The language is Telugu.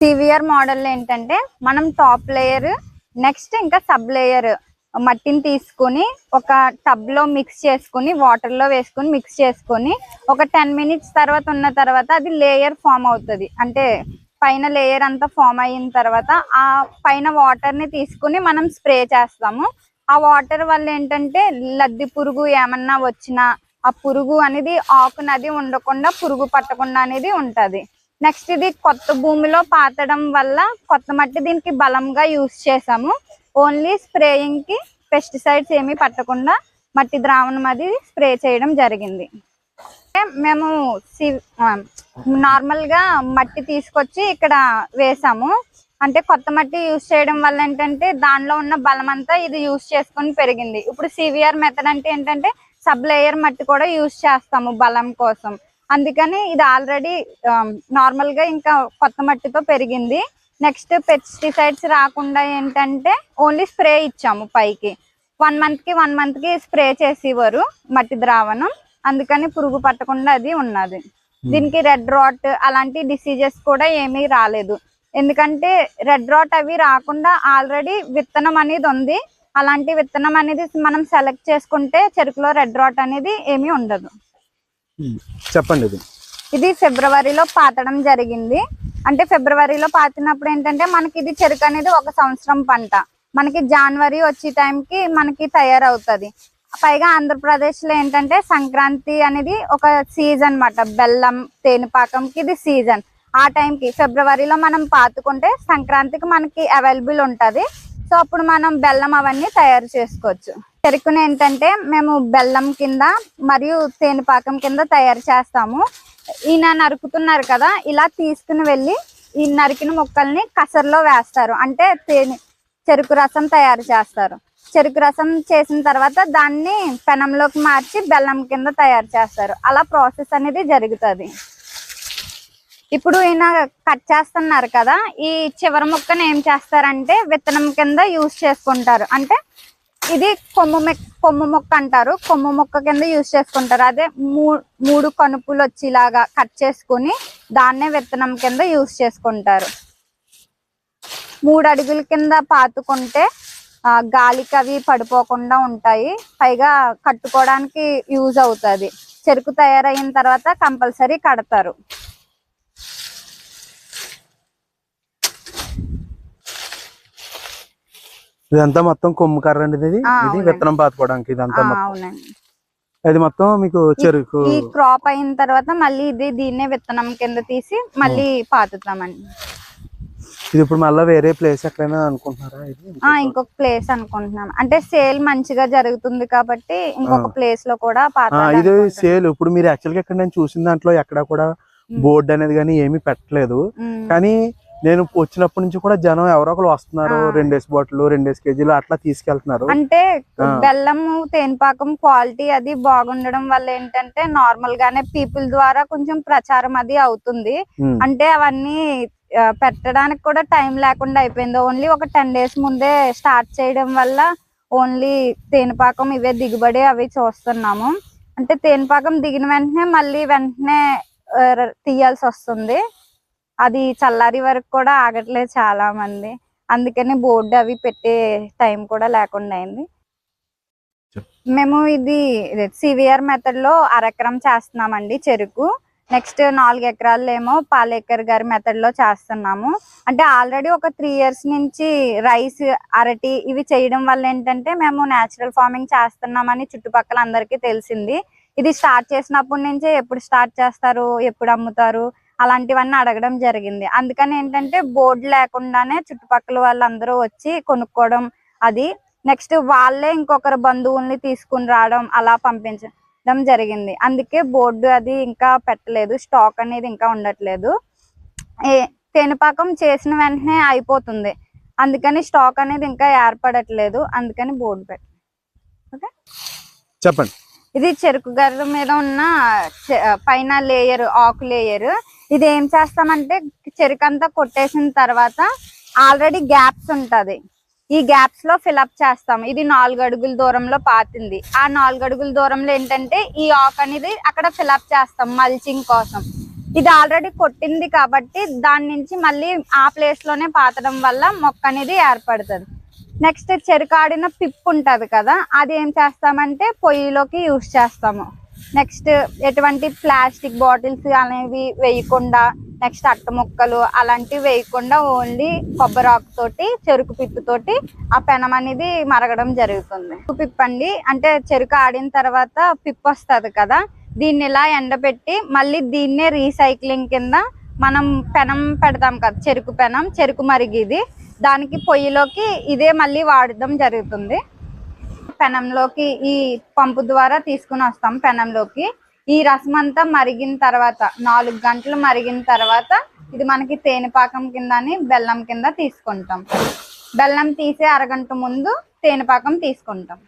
సివియర్ మోడల్ ఏంటంటే మనం టాప్ లేయర్ నెక్స్ట్ ఇంకా సబ్ లేయర్ మట్టిని తీసుకొని ఒక టబ్లో మిక్స్ చేసుకుని వాటర్లో వేసుకొని మిక్స్ చేసుకొని ఒక టెన్ మినిట్స్ తర్వాత ఉన్న తర్వాత అది లేయర్ ఫామ్ అవుతుంది. అంటే పైన లేయర్ అంతా ఫామ్ అయిన తర్వాత ఆ పైన వాటర్ని తీసుకుని మనం స్ప్రే చేస్తాము. ఆ వాటర్ వల్ల ఏంటంటే లద్ది పురుగు ఏమన్నా వచ్చినా ఆ పురుగు అనేది ఆకు నది ఉండకుండా పురుగు పట్టకుండా అనేది ఉంటుంది. నెక్స్ట్ ఇది కొత్త భూమిలో పాతడం వల్ల కొత్త మట్టి దీనికి బలంగా యూజ్ చేసాము ఓన్లీ స్ప్రేయింగ్కి పెస్టిసైడ్స్ ఏమీ పట్టకుండా మట్టి ద్రావణం అది స్ప్రే చేయడం జరిగింది. మేము నార్మల్గా మట్టి తీసుకొచ్చి ఇక్కడ వేసాము అంటే కొత్త మట్టి యూజ్ చేయడం వల్ల ఏంటంటే దానిలో ఉన్న బలం అంతా ఇది యూజ్ చేసుకొని పెరిగింది. ఇప్పుడు సివిఆర్ మెథడ్ అంటే ఏంటంటే సబ్ లేయర్ మట్టి కూడా యూజ్ చేస్తాము బలం కోసం. అందుకని ఇది ఆల్రెడీ నార్మల్గా ఇంకా కొత్త మట్టితో పెరిగింది. నెక్స్ట్ పెస్టిసైడ్స్ రాకుండా ఏంటంటే ఓన్లీ స్ప్రే ఇచ్చాము పైకి. వన్ మంత్కి వన్ మంత్కి స్ప్రే చేసేవారు మట్టి ద్రావణం. అందుకని పురుగు పట్టకుండా అది ఉన్నది. దీనికి రెడ్ రాట్ అలాంటి డిసీజెస్ కూడా ఏమీ రాలేదు. ఎందుకంటే రెడ్ రాట్ అవి రాకుండా ఆల్రెడీ విత్తనం అనేది ఉంది. అలాంటి విత్తనం అనేది మనం సెలెక్ట్ చేసుకుంటే చెరుకులో రెడ్ రాట్ అనేది ఏమీ ఉండదు. చెప్పండి ఇది. ఇది ఫిబ్రవరిలో పాతడం జరిగింది. అంటే ఫిబ్రవరిలో పాతినప్పుడు ఏంటంటే మనకి ఇది చెరుకు అనేది ఒక సంవత్సరం పంట. మనకి జనవరి వచ్చే టైంకి మనకి తయారవుతుంది. పైగా ఆంధ్రప్రదేశ్లో ఏంటంటే సంక్రాంతి అనేది ఒక సీజన్ అన్నమాట. బెల్లం తేనెపాకంకి ఇది సీజన్ ఆ టైంకి ఫిబ్రవరిలో మనం పాతుకుంటే సంక్రాంతికి మనకి అవైలబుల్ ఉంటది. సో అప్పుడు మనం బెల్లం అవన్నీ తయారు చేసుకోవచ్చు. చెరుకును ఏంటంటే మేము బెల్లం కింద మరియు తేనెపాకం కింద తయారు చేస్తాము. ఈయన నరుకుతున్నారు కదా ఇలా తీసుకుని వెళ్ళి ఈ నరికిన ముక్కల్ని కసర్లో వేస్తారు. అంటే తేనె చెరుకు రసం తయారు చేస్తారు. చెరుకు రసం చేసిన తర్వాత దాన్ని పెనంలోకి మార్చి బెల్లం కింద తయారు చేస్తారు. అలా ప్రాసెస్ అనేది జరుగుతుంది. ఇప్పుడు ఈయన కట్ చేస్తున్నారు కదా ఈ చివరి ముక్కను ఏం చేస్తారంటే విత్తనం కింద యూస్ చేసుకుంటారు. అంటే ఇది కొమ్ము కొమ్మ కొమ్ము మొక్క అంటారు. కొమ్ము మొక్క కింద యూస్ చేసుకుంటారు. అదే మూ- మూడు కనుపులు వచ్చేలాగా కట్ చేసుకుని దాన్నే విత్తనం కింద యూస్ చేసుకుంటారు. మూడు అడుగుల కింద పాతుకుంటే గాలికి అవి పడిపోకుండా ఉంటాయి. పైగా కట్టుకోవడానికి యూజ్ అవుతుంది. చెరుకు తయారైన తర్వాత కంపల్సరీ కడతారు. ఇదంతా మొత్తం కొమ్ము కర్ర అండి ఇది. ఇది. విత్తనం పాతుకోవడానికి ఇదంతా అవునండి. ఇది మొత్తం మీకు చెరుకు ఈ క్రాప్ అయిన తర్వాత మళ్ళీ ఇది దీన్నే విత్తనం కింద తీసి మళ్ళీ పాతుతామండి. ఇది ఇప్పుడు మళ్ళీ వేరే ప్లేస్ ఎక్కడైనా అనుకుంటున్నారా ఇది? ఆ ఇంకొక ప్లేస్ అనుకుంటున్నాం. అంటే సేల్ మంచిగా జరుగుతుంది కాబట్టి ఇంకొక. ప్లేస్లో కూడా ఇది సేల్. ఇప్పుడు మీరు యాక్చువల్గా ఇక్కడ నేను చూసిన దాంట్లో ఎక్కడ కూడా బోర్డు అనేది కానీ ఏమీ పెట్టలేదు. కానీ నేను వచ్చినప్పటి నుంచి కూడా జనం ఎవరో ఒకరు వస్తున్నారు. రెండేసి బాటిల్ రెండేసి కేజీలు అట్లా తీసుకెళ్తున్నారు. అంటే ఆ. బెల్లము తేనెపాకం క్వాలిటీ అది బాగుండడం వల్ల ఏంటంటే నార్మల్ గానే పీపుల్ ద్వారా కొంచెం ప్రచారం అది అవుతుంది. అంటే అవన్నీ పెట్టడానికి కూడా టైం లేకుండా అయిపోయింది. ఓన్లీ ఒక టెన్ డేస్ ముందే స్టార్ట్ చేయడం వల్ల ఓన్లీ తేనెపాకం ఇవే దిగుబడి అవి చూస్తున్నాము. అంటే తేనెపాకం దిగిన వెంటనే మళ్ళీ వెంటనే తీయాల్సి వస్తుంది. అది చల్లారి వరకు కూడా ఆగట్లేదు చాలా మంది. అందుకని బోర్డు అవి పెట్టే టైం కూడా లేకుండా అయింది. మేము ఇది సివిఆర్ మెథడ్లో అరెకరం చేస్తున్నామండి చెరుకు. నెక్స్ట్ నాలుగు ఎకరాల్లో ఏమో పాలేకర్ గారి మెథడ్లో చేస్తున్నాము. అంటే ఆల్రెడీ ఒక త్రీ ఇయర్స్ నుంచి రైస్ అరటి ఇవి చేయడం వల్ల ఏంటంటే మేము నేచురల్ ఫార్మింగ్ చేస్తున్నామని చుట్టుపక్కల అందరికీ తెలిసింది. ఇది స్టార్ట్ చేసినప్పటి నుంచే ఎప్పుడు స్టార్ట్ చేస్తారు ఎప్పుడు అమ్ముతారు అలాంటివన్నీ అడగడం జరిగింది. అందుకని ఏంటంటే బోర్డు లేకుండానే చుట్టుపక్కల వాళ్ళందరూ వచ్చి కొనుక్కోవడం అది నెక్స్ట్ వాళ్ళే ఇంకొకరు బంధువుల్ని తీసుకుని రావడం అలా పంపించడం జరిగింది. అందుకే బోర్డు అది ఇంకా పెట్టలేదు స్టాక్ అనేది ఇంకా ఉండట్లేదు. ఏ తేనెపాకం చేసిన వెంటనే అయిపోతుంది. అందుకని స్టాక్ అనేది ఇంకా ఏర్పడట్లేదు. అందుకని బోర్డు పెట్ట చెప్పండి. ఇది చెరుకు గర్ర మీద ఉన్న పైన లేయర్ ఆకు లేయర్. ఇది ఏం చేస్తామంటే చెరుకు అంతా కొట్టేసిన తర్వాత ఆల్రెడీ గ్యాప్స్ ఉంటుంది. ఈ గ్యాప్స్లో ఫిలప్ చేస్తాం. ఇది నాలుగు అడుగుల దూరంలో పాతింది. ఆ నాలుగు అడుగుల దూరంలో ఏంటంటే ఈ ఆక్ అనేది అక్కడ ఫిలప్ చేస్తాం మల్చింగ్ కోసం. ఇది ఆల్రెడీ కొట్టింది కాబట్టి దాని నుంచి మళ్ళీ ఆ ప్లేస్లోనే పాతడం వల్ల మొక్క అనేది ఏర్పడుతుంది. నెక్స్ట్ చెరుకాడిన పిప్పు ఉంటుంది కదా అది ఏం చేస్తామంటే పొయ్యిలోకి యూస్ చేస్తాము. నెక్స్ట్ ఎటువంటి ప్లాస్టిక్ బాటిల్స్ అనేవి వేయకుండా నెక్స్ట్ అట్ట ముక్కలు అలాంటివి వేయకుండా ఓన్లీ కొబ్బరాకు తోటి చెరుకు పిప్పుతోటి ఆ పెనం అనేది మరగడం జరుగుతుంది. పిప్పు అండి అంటే చెరుకు ఆడిన తర్వాత పిప్పు వస్తుంది కదా దీన్ని ఇలా ఎండబెట్టి మళ్ళీ దీన్నే రీసైక్లింగ్ కింద మనం పెనం పెడతాం కదా చెరుకు పెనం చెరుకు మరిగిది దానికి పొయ్యిలోకి ఇదే మళ్ళీ వాడడం జరుగుతుంది. పెనంలోకి ఈ పంపు ద్వారా తీసుకుని వస్తాం పెనంలోకి. ఈ రసం అంతా మరిగిన తర్వాత నాలుగు గంటలు మరిగిన తర్వాత ఇది మనకి తేనెపాకం కిందని బెల్లం కింద తీసుకుంటాం. బెల్లం తీసే అరగంట ముందు తేనెపాకం తీసుకుంటాం.